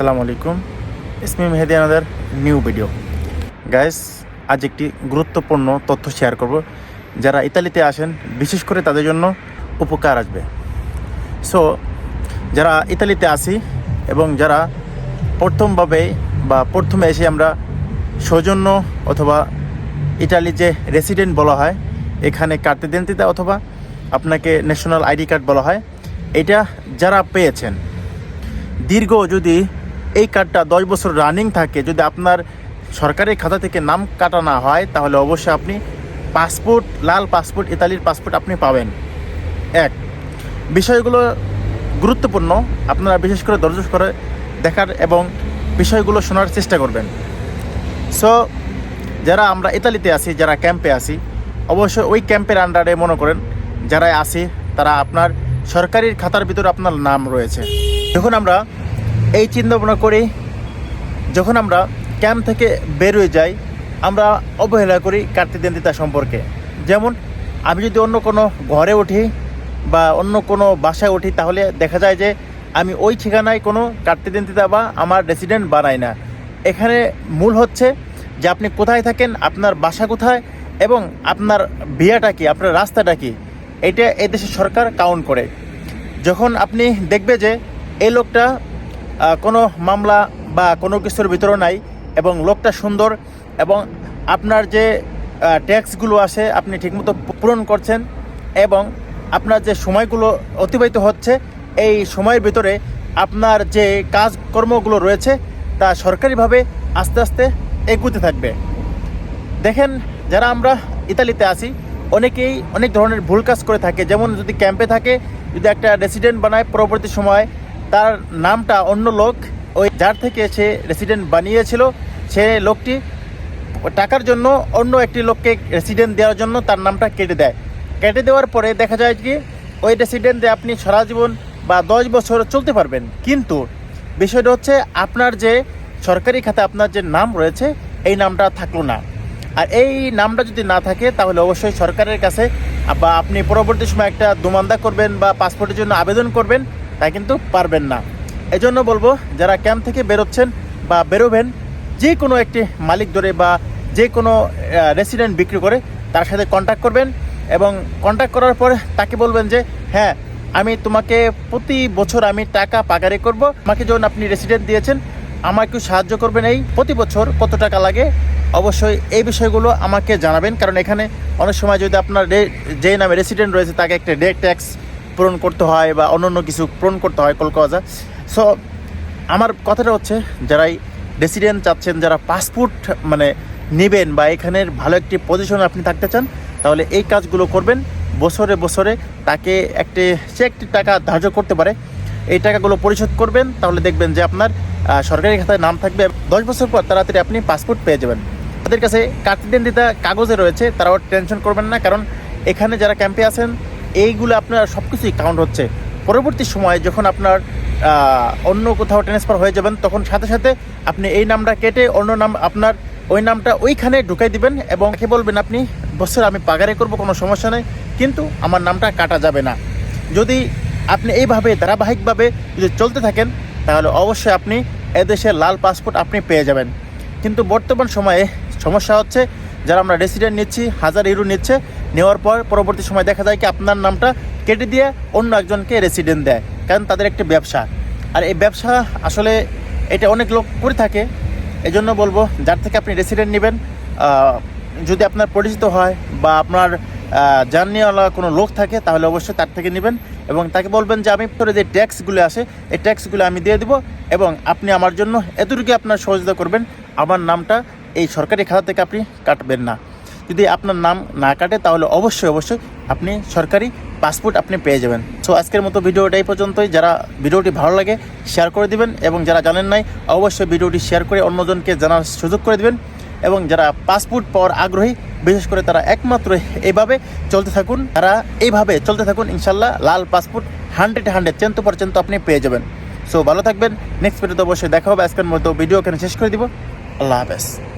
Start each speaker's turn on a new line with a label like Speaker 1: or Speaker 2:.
Speaker 1: আসসালামু আলাইকুম। ইসমি মেহেদি আমাদের নিউ ভিডিও। গাইস আজ একটি গুরুত্বপূর্ণ তথ্য শেয়ার করব। যারা ইতালিতে আসেন, বিশেষ করে তাদের জন্য উপকার আসবে। সো যারা ইতালিতে আসি এবং যারা প্রথমভাবে বা প্রথমে এসে আমরা সৌজন্য অথবা ইটালি যে রেসিডেন্ট বলা হয়, এখানে কার্তিদেন্তিতা অথবা আপনাকে ন্যাশনাল আইডি কার্ড বলা হয়, এটা যারা পেয়েছেন, দীর্ঘ যদি এই কার্ডটা দশ বছর রানিং থাকে, যদি আপনার সরকারি খাতা থেকে নাম কাটা না হয়, তাহলে অবশ্যই আপনি পাসপোর্ট, লাল পাসপোর্ট, ইতালির পাসপোর্ট আপনি পাবেন। এক, বিষয়গুলো গুরুত্বপূর্ণ, আপনারা বিশেষ করে দর্জ করে দেখার এবং বিষয়গুলো শোনার চেষ্টা করবেন। সো যারা আমরা ইতালিতে আছি, যারা ক্যাম্পে আছি, অবশ্যই ওই ক্যাম্পের আন্ডারে মনে করেন যারা আসি তারা আপনার সরকারি খাতার ভিতরে আপনার নাম রয়েছে। যখন আমরা এই চিন্তা ভাবনা করি যখন আমরা ক্যাম্প থেকে বের হয়ে যাই, আমরা অবহেলা করি কার্তিদেন্দিতা সম্পর্কে। যেমন, আমি যদি অন্য কোনো ঘরে উঠি বা অন্য কোনো বাসায় উঠি, তাহলে দেখা যায় যে আমি ওই ঠিকানায় কোনো কার্তিদেন্দিতা বা আমার রেসিডেন্ট বানাই না। এখানে মূল হচ্ছে যে আপনি কোথায় থাকেন, আপনার বাসা কোথায় এবং আপনার বিয়াটা কি, আপনার রাস্তাটা কি, এটা এই দেশের সরকার কাউন্ট করে। যখন আপনি দেখবে যে এই লোকটা কোনো মামলা বা কোনো কিছুর ভিতরে নাই এবং লোকটা সুন্দর এবং আপনার যে ট্যাক্সগুলো আসে আপনি ঠিকমতো পূরণ করছেন এবং আপনার যে সময়গুলো অতিবাহিত হচ্ছে, এই সময়ের ভিতরে আপনার যে কাজকর্মগুলো রয়েছে তা সরকারিভাবে আস্তে আস্তে এগুতে থাকবে। দেখেন, যারা আমরা ইতালিতে আসি অনেকেই অনেক ধরনের ভুল কাজ করে থাকে। যেমন যদি ক্যাম্পে থাকে, যদি একটা রেসিডেন্ট বানায় পরবর্তী সময় তার নামটা অন্য লোক, ওই যার থেকে সে রেসিডেন্ট বানিয়েছিল, সে লোকটি টাকার জন্য অন্য একটি লোককে রেসিডেন্ট দেওয়ার জন্য তার নামটা কেটে দেয়। কেটে দেওয়ার পরে দেখা যায় কি, ওই রেসিডেন্টে আপনি সারা জীবন বা দশ বছর চলতে পারবেন। কিন্তু বিষয়টা হচ্ছে আপনার যে সরকারি খাতে আপনার যে নাম রয়েছে, এই নামটা থাকল না। আর এই নামটা যদি না থাকে, তাহলে অবশ্যই সরকারের কাছে বা আপনি পরবর্তী সময় একটা দুমান্দা করবেন বা পাসপোর্টের জন্য আবেদন করবেন। তা কিন্তু পারবেন না। এজন্য বলব, যারা ক্যাম্প থেকে বেরোচ্ছেন বা বেরোবেন যে কোনো একটি মালিক ধরে বা যে কোনো রেসিডেন্ট বিক্রি করে তার সাথে কন্ট্যাক্ট করবেন এবং কন্ট্যাক্ট করার পরে তাকে বলবেন যে হ্যাঁ আমি তোমাকে প্রতি বছর আমি টাকা পাগারে করব। আমাকে যখন আপনি রেসিডেন্ট দিয়েছেন, আমাকে সাহায্য করবেন এই প্রতি বছর কত টাকা লাগে? অবশ্যই এই বিষয়গুলো আমাকে জানাবেন, কারণ এখানে অনেক সময় যদি আপনার যে নামে রেসিডেন্ট রয়েছে, তাকে একটা ডে ট্যাক্স পূরণ করতে হয় বা অন্য অন্য কিছু পূরণ করতে হয় কলকাতা। সো আমার কথাটা হচ্ছে, যারাই রেসিডেন্ট চাচ্ছেন, যারা পাসপোর্ট মানে নেবেন বা এখানের ভালো একটি পজিশনে আপনি থাকতে চান, তাহলে এই কাজগুলো করবেন। বছরে বছরে তাকে একটি, সে একটি টাকা ধার্য করতে পারে। এই টাকাগুলো পরিশোধ করবেন, তাহলে দেখবেন যে আপনার সরকারি খাতায় নাম থাকবে। দশ বছর পর তাড়াতাড়ি আপনি পাসপোর্ট পেয়ে যাবেন। তাদের কাছে কার্তিদেন্দিতা কাগজে রয়েছে, তারাও টেনশন করবেন না, কারণ এখানে যারা ক্যাম্পে আছেন এইগুলো আপনার সব কিছুই কাউন্ট হচ্ছে। পরবর্তী সময়ে যখন আপনার অন্য কোথাও ট্রান্সফার হয়ে যাবেন, তখন সাথে সাথে আপনি এই নামটা কেটে অন্য নাম, আপনার ওই নামটা ওইখানে ঢুকাই দিবেন এবং একে বলবেন, আপনি বছর আমি পাগারে করব, কোনো সমস্যা নেই। কিন্তু আমার নামটা কাটা যাবে না। যদি আপনি এইভাবে ধারাবাহিকভাবে যদি চলতে থাকেন, তাহলে অবশ্যই আপনি এদেশের লাল পাসপোর্ট আপনি পেয়ে যাবেন। কিন্তু বর্তমান সময়ে সমস্যা হচ্ছে, যারা আমরা রেসিডেন্ট নিচ্ছি, হাজার ইউরো নিচ্ছে নেওয়ার পর পরবর্তী সময় দেখা যায় কি আপনার নামটা কেটে দিয়ে অন্য একজনকে রেসিডেন্ট দেয়, কারণ তাদের একটি ব্যবসা। আর এই ব্যবসা আসলে এটা অনেক লোক করে থাকে এই জন্য বলব যার থেকে আপনি রেসিডেন্ট নেবেন যদি আপনার পরিচিত হয় বা আপনার জার্নিওয়ালা কোনো লোক থাকে তাহলে অবশ্যই তার থেকে নেবেন এবং তাকে বলবেন যে আমি তোর যে ট্যাক্সগুলো আসে, এই ট্যাক্সগুলো আমি দিয়ে দিব এবং আপনি আমার জন্য এতটুকু আপনার সহযোগিতা করবেন, আমার নামটা এই সরকারি খাতা থেকে আপনি কাটবেন না। যদি আপনার নাম না কাটে, তাহলে অবশ্যই অবশ্যই আপনি সরকারি পাসপোর্ট আপনি পেয়ে যাবেন। সো আজকের মতো ভিডিওটা এই পর্যন্তই। যারা ভিডিওটি ভালো লাগে শেয়ার করে দিবেন এবং যারা জানেন নাই, অবশ্যই ভিডিওটি শেয়ার করে অন্যজনকে জানার সুযোগ করে দিবেন। এবং যারা পাসপোর্ট পাওয়ার আগ্রহী, বিশেষ করে তারা একমাত্র এইভাবে চলতে থাকুন, তারা এইভাবে চলতে থাকুন, ইনশাল্লাহ লাল পাসপোর্ট হান্ড্রেড হান্ড্রেড চেন্তো পর্যন্ত আপনি পেয়ে যাবেন। সো ভালো থাকবেন। নেক্সট ভিডিওতে অবশ্যই দেখা হবে। আজকের মতো ভিডিও এখানে শেষ করে দিব। আল্লাহ হাফেজ।